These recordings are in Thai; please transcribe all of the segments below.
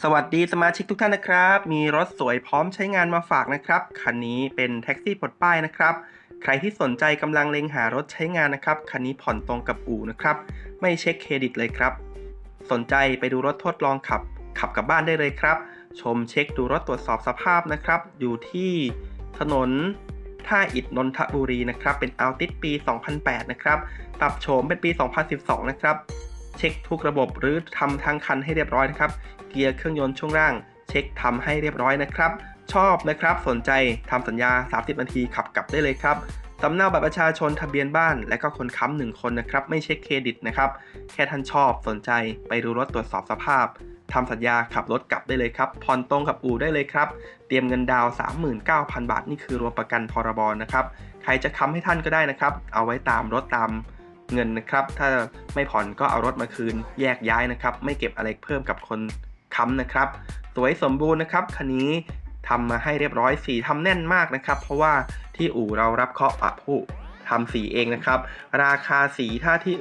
สวัสดีสมาชิกทุกท่านนะครับ มีรถสวยพร้อมใช้งานมาฝากนะครับ คันนี้เป็นแท็กซี่ปลดป้ายนะครับ ใครที่สนใจกำลังเล็งหารถใช้งานนะครับ คันนี้ผ่อนตรงกับอู่นะครับ ไม่เช็คเครดิตเลยครับ สนใจไปดูรถทดลองขับ ขับกลับบ้านได้เลยครับ ชมเช็คดูรถตรวจสอบสภาพนะครับ อยู่ที่ถนนท่าอิฐนนทบุรีนะครับ เป็นอัลติสปี 2008 นะครับ ปรับโฉมเป็นปี 2012 นะครับ ช็คทุกระบบหรือทำทั้งคันให้เรียบร้อยนะครับ เกียร์เครื่องยนต์ช่วงล่าง เช็คทำให้เรียบร้อยนะครับ ชอบนะครับสนใจทำสัญญา 30 นาทีขับกลับได้เลยครับสำเนาบัตรประชาชนทะเบียนบ้าน และก็คนค้ำหนึ่งคนนะครับ ไม่เช็คเครดิตนะครับ แค่ท่านชอบสนใจไปดูรถตรวจสอบสภาพทำสัญญาขับรถกลับได้เลยครับผ่อนตรงกับอู่ได้เลยครับ เตรียมเงินดาวน์39,000 บาท นี่คือรวมประกันพรบนะครับ ใครจะค้ำให้ท่านก็ได้นะครับ เอาไว้ตามรถตาม เงินนะครับ ถ้าไม่ผ่อนก็เอารถมาคืน แยกย้ายนะครับ ไม่เก็บอะไรเพิ่มกับคนค้ำนะครับ สวยสมบูรณ์นะครับคันนี้ทำมาให้เรียบร้อยสีทำแน่นมากนะครับ เพราะว่าที่อู่เรารับเคาะปะผู้ทำสีเองนะครับ ราคาสีถ้าที่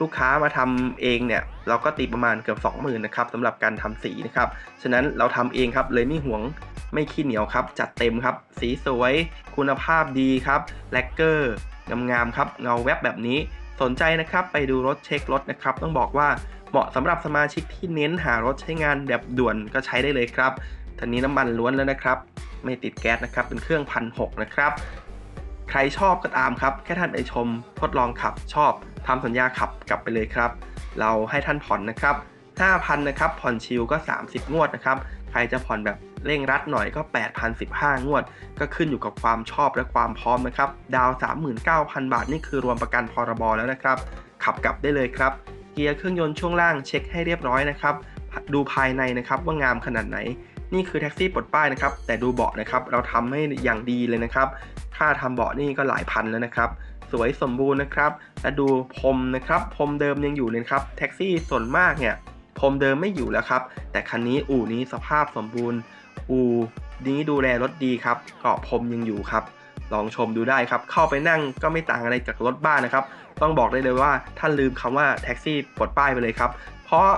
ลูกค้ามาทำเองเนี่ยเราก็ตีประมาณเกือบ 20,000นะครับสำหรับการทำสีนะครับฉะนั้นเราทำเองครับเลยไม่หวงไม่ขี้เหนียวครับ จัดเต็มครับ สีสวย คุณภาพดีครับแลกเกอร์งามๆครับเงาแวบแบบนี้ สนใจนะครับไปดูรถเช็ครถนะครับ ต้องบอกว่าเหมาะสำหรับสมาชิกที่เน้นหารถใช้งานแบบด่วนก็ใช้ได้เลยครับทันนี้น้ำมันล้วนแล้วนะครับ ไม่ติดแก๊สนะครับ เป็นเครื่องพันหกนะครับ ใครชอบก็ตามครับ แค่ท่านไปชมทดลองขับชอบทำสัญญาขับกลับไปเลยครับ เราให้ท่านผ่อนนะครับ 5,000นะครับผ่อนชิลก็ 30 งวดนะครับใครจะผ่อนแบบเร่งรัดหน่อยก็ 8,015 งวด ก็ขึ้นอยู่กับความชอบและความพร้อมนะครับ ดาว 39,000 บาทนี่คือรวมประกันพรบแล้วนะครับ ขับกลับได้เลยครับ เกียร์เครื่องยนต์ช่วงล่างเช็คให้เรียบร้อยนะครับ ดูภายในนะครับว่างามขนาดไหน นี่คือแท็กซี่ปลดป้ายนะครับ แต่ดูเบาะนะครับ เราทำให้อย่างดีเลยนะครับ ค่าทำเบาะนี่ก็หลายพันแล้วนะครับ สวยสมบูรณ์นะครับ และดูพรมนะครับ พรมเดิมยังอยู่เลยครับ แท็กซี่ส่วนมากเนี่ย มเดิมไม่อยู่แล้วครับ แต่คันนี้อู่นี้สภาพสมบูรณ์ อู่นี้ดูแลรถดีครับเกาะพรมยังอยู่ครับ ลองชมดูได้ครับ เข้าไปนั่งก็ไม่ต่างอะไรจากรถบ้านนะครับ ต้องบอกได้เลยว่าท่านลืมคำว่าแท็กซี่ปลดป้ายไปเลยครับ เพราะ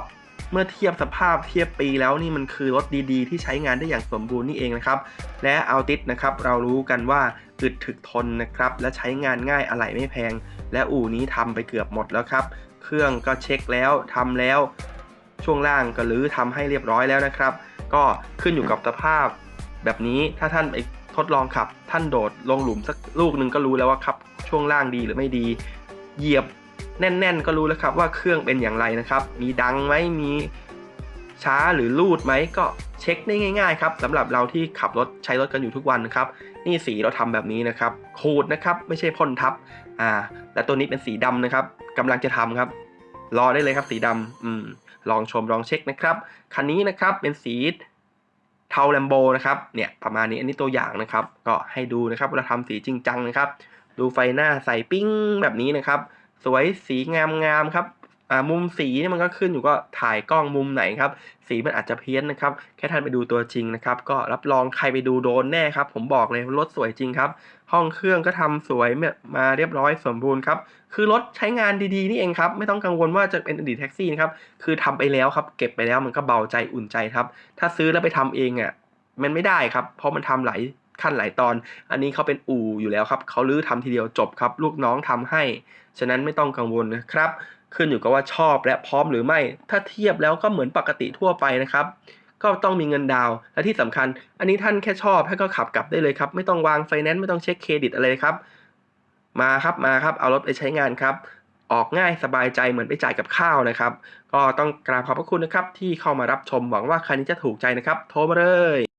เมื่อเทียบสภาพเทียบปีแล้วนี่มันคือรถดีๆ ที่ใช้งานได้อย่างสมบูรณ์นี่เองนะครับ และเอาติสนะครับเรารู้กันว่าอึดถึกทนนะครับ และใช้งานง่ายอะไหล่ไม่แพง และอู่นี้ทำไปเกือบหมดแล้วครับ เครื่องก็เช็คแล้วทำแล้ว ช่วงล่างก็รื้อทำให้เรียบร้อยแล้วนะครับ ก็ขึ้นอยู่กับสภาพ แบบนี้ถ้าท่านไปทดลองขับ ท่านโดดลงหลุมสักลูกหนึ่งก็รู้แล้วว่าขับช่วงล่างดีหรือไม่ดี เหยียบแน่น ๆ ก็รู้แล้วครับว่าเครื่องเป็นอย่างไรนะครับ มีดังไหมมีช้าหรือลูดไหมก็เช็คได้ง่ายๆครับสำหรับเราที่ขับรถใช้รถกันอยู่ทุกวันนะครับนี่สีเราทำแบบนี้นะครับขูดนะครับไม่ใช่พ่นทับอ่าและตัวนี้เป็นสีดำนะครับกำลังจะทำครับ รอได้เลยครับสีดำอืมลองชมลองเช็คนะครับ คันนี้นะครับเป็นสีเทาแลมโบนะครับเนี่ยประมาณนี้อันนี้ตัวอย่างนะครับ ก็ให้ดูนะครับเราทำสีจริงจังนะครับ ดูไฟหน้าใส่ปิ้งแบบนี้นะครับ สวยสีงามงามๆครับ อ่ามุมสีนี่มันก็ขึ้นอยู่ก็ถ่ายกล้องมุมไหนครับ สีมันอาจจะเพี้ยนนะครับ แค่ท่านไปดูตัวจริงนะครับ ก็รับรองใครไปดูโดนแน่ครับ ผมบอกเลยรถสวยจริงครับ ห้องเครื่องก็ทำสวยมาเรียบร้อยสมบูรณ์ครับ คือรถใช้งานดีๆนี่เองครับ ไม่ต้องกังวลว่าจะเป็นอดีตแท็กซี่นะครับ คือทำไปแล้วครับ เก็บไปแล้วมันก็เบาใจอุ่นใจครับ ถ้าซื้อแล้วไปทำเองอะ มันไม่ได้ครับ เพราะมันทำหลายขั้นหลายตอน อันนี้เขาเป็นอู่อยู่แล้วครับ เขาลื้อทำทีเดียวจบครับ ลูกน้องทำให้ ฉะนั้นไม่ต้องกังวลนะครับ ขึ้นอยู่กับว่าชอบและพร้อมหรือไม่ ถ้าเทียบแล้วก็เหมือนปกติทั่วไปนะครับ ก็ต้องมีเงินดาวน์และที่สำคัญ อันนี้ท่านแค่ชอบท่านก็ขับกลับได้เลยครับ ไม่ต้องวางไฟแนนซ์ไม่ต้องเช็คเครดิตอะไรครับ มาครับมาครับ เอารถไปใช้งานครับ ออกง่ายสบายใจเหมือนไปจ่ายกับข้าวนะครับ ก็ต้องกราบขอบพระคุณนะครับที่เข้ามารับชมหวังว่าคันนี้จะถูกใจนะครับ โทรมาเลย